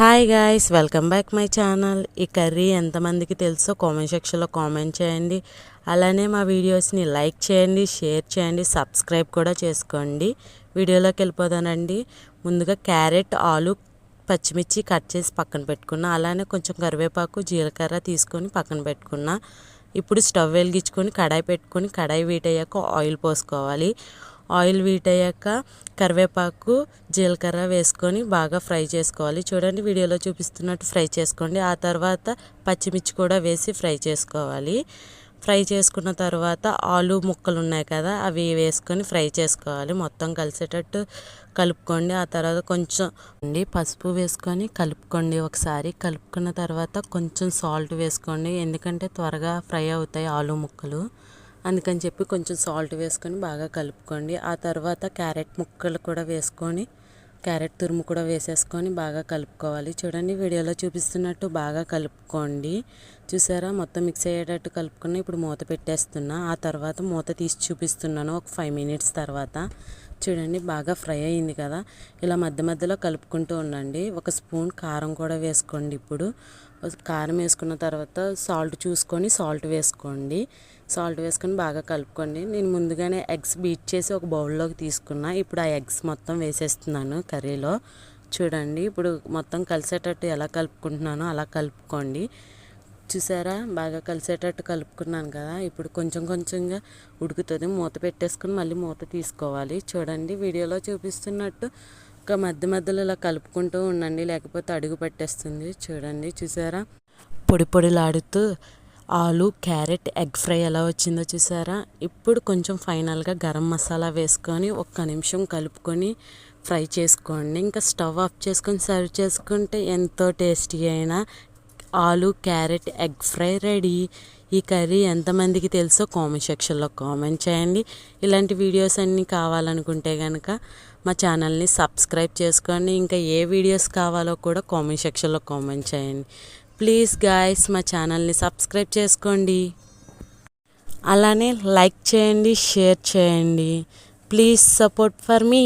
Hi guys welcome back my channel ఈ curry ఎంతమందికి తెలుసో కామెంట్ సెక్షన్లో కామెంట్ చేయండి. అలానే మా వీడియోస్ని లైక్ చేయండి షేర్ చేయండి సబ్స్క్రైబ్ కూడా చేసుకోండి. వీడియోలోకి వెళ్ళిపోదానండి. ముందుగా క్యారెట్ ఆలు పచ్చిమిర్చి కట్ చేసి పక్కన పెట్టుకున్నా. అలానే కొంచెం కరివేపాకు జీలకర్ర తీసుకొని పక్కన పెట్టుకున్నా. ఇప్పుడు స్టవ్ వెలిగించుకొని కడాయి పెట్టుకొని కడాయి వీట్ అయ్యాక ఆయిల్ పోసుకోవాలి. ఆయిల్ వీట్ అయ్యాక కరివేపాకు జీలకర్ర వేసుకొని బాగా ఫ్రై చేసుకోవాలి. చూడండి వీడియోలో చూపిస్తున్నట్టు ఫ్రై చేసుకోండి. ఆ తర్వాత పచ్చిమిర్చి కూడా వేసి ఫ్రై చేసుకోవాలి. ఫ్రై చేసుకున్న తర్వాత ఆలు ముక్కలు ఉన్నాయి కదా అవి వేసుకొని ఫ్రై చేసుకోవాలి. మొత్తం కలిసేటట్టు కలుపుకోండి. ఆ తర్వాత కొంచెం అండి పసుపు వేసుకొని కలుపుకోండి ఒకసారి. కలుపుకున్న తర్వాత కొంచెం సాల్ట్ వేసుకోండి. ఎందుకంటే త్వరగా ఫ్రై అవుతాయి ఆలు ముక్కలు. అందుకని చెప్పి కొంచెం సాల్ట్ వేసుకొని బాగా కలుపుకోండి. ఆ తర్వాత క్యారెట్ ముక్కలు కూడా వేసుకొని క్యారెట్ తురుము కూడా వేసేసుకొని బాగా కలుపుకోవాలి. చూడండి వీడియోలో చూపిస్తున్నట్టు బాగా కలుపుకోండి. చూసారా? మొత్తం మిక్స్ అయ్యేటట్టు కలుపుకుని ఇప్పుడు మూత పెట్టేస్తున్నా. ఆ తర్వాత మూత తీసి చూపిస్తున్నాను ఒక ఫైవ్ మినిట్స్ తర్వాత. చూడండి బాగా ఫ్రై అయింది కదా? ఇలా మధ్య మధ్యలో కలుపుకుంటూ ఉండండి. ఒక స్పూన్ కారం కూడా వేసుకోండి ఇప్పుడు. కారం వేసుకున్న తర్వాత సాల్ట్ చూసుకొని సాల్ట్ వేసుకోండి. సాల్ట్ వేసుకొని బాగా కలుపుకోండి. నేను ముందుగానే ఎగ్స్ బీట్ చేసి ఒక బౌల్లోకి తీసుకున్నా. ఇప్పుడు ఆ ఎగ్స్ మొత్తం వేసేస్తున్నాను కర్రీలో. చూడండి ఇప్పుడు మొత్తం కలిసేటట్టు ఎలా కలుపుకుంటున్నానో అలా కలుపుకోండి. చూసారా? బాగా కలిసేటట్టు కలుపుకున్నాను కదా. ఇప్పుడు కొంచెం కొంచెంగా ఉడుకుతుంది. మూత పెట్టేసుకుని మళ్ళీ మూత తీసుకోవాలి. చూడండి వీడియోలో చూపిస్తున్నట్టు ఒక మధ్య మధ్యలో ఇలా కలుపుకుంటూ ఉండండి. లేకపోతే అడుగు పట్టేస్తుంది. చూడండి చూసారా? పొడి పొడిలాడుతూ ఆలు క్యారెట్ ఎగ్ ఫ్రై ఎలా వచ్చిందో చూసారా? ఇప్పుడు కొంచెం ఫైనల్గా గరం మసాలా వేసుకొని ఒక్క నిమిషం కలుపుకొని ఫ్రై చేసుకోండి. ఇంకా స్టవ్ ఆఫ్ చేసుకొని సర్వ్ చేసుకుంటే ఎంతో టేస్టీ అయినా ఆలు క్యారెట్ ఎగ్ ఫ్రై రెడీ. ఈ కర్రీ ఎంతమందికి తెలుసో కామెంట్ సెక్షన్లో కామెంట్ చేయండి. ఇలాంటి వీడియోస్ అన్నీ కావాలనుకుంటే కనుక మా ఛానల్ని సబ్స్క్రైబ్ చేసుకోండి. ఇంకా ఏ వీడియోస్ కావాలో కూడా కామెంట్ సెక్షన్లో కామెంట్ చేయండి. ప్లీజ్ గాయస్ మా ఛానల్ని సబ్స్క్రైబ్ చేసుకోండి. అలానే లైక్ చేయండి షేర్ చేయండి. Please support for me.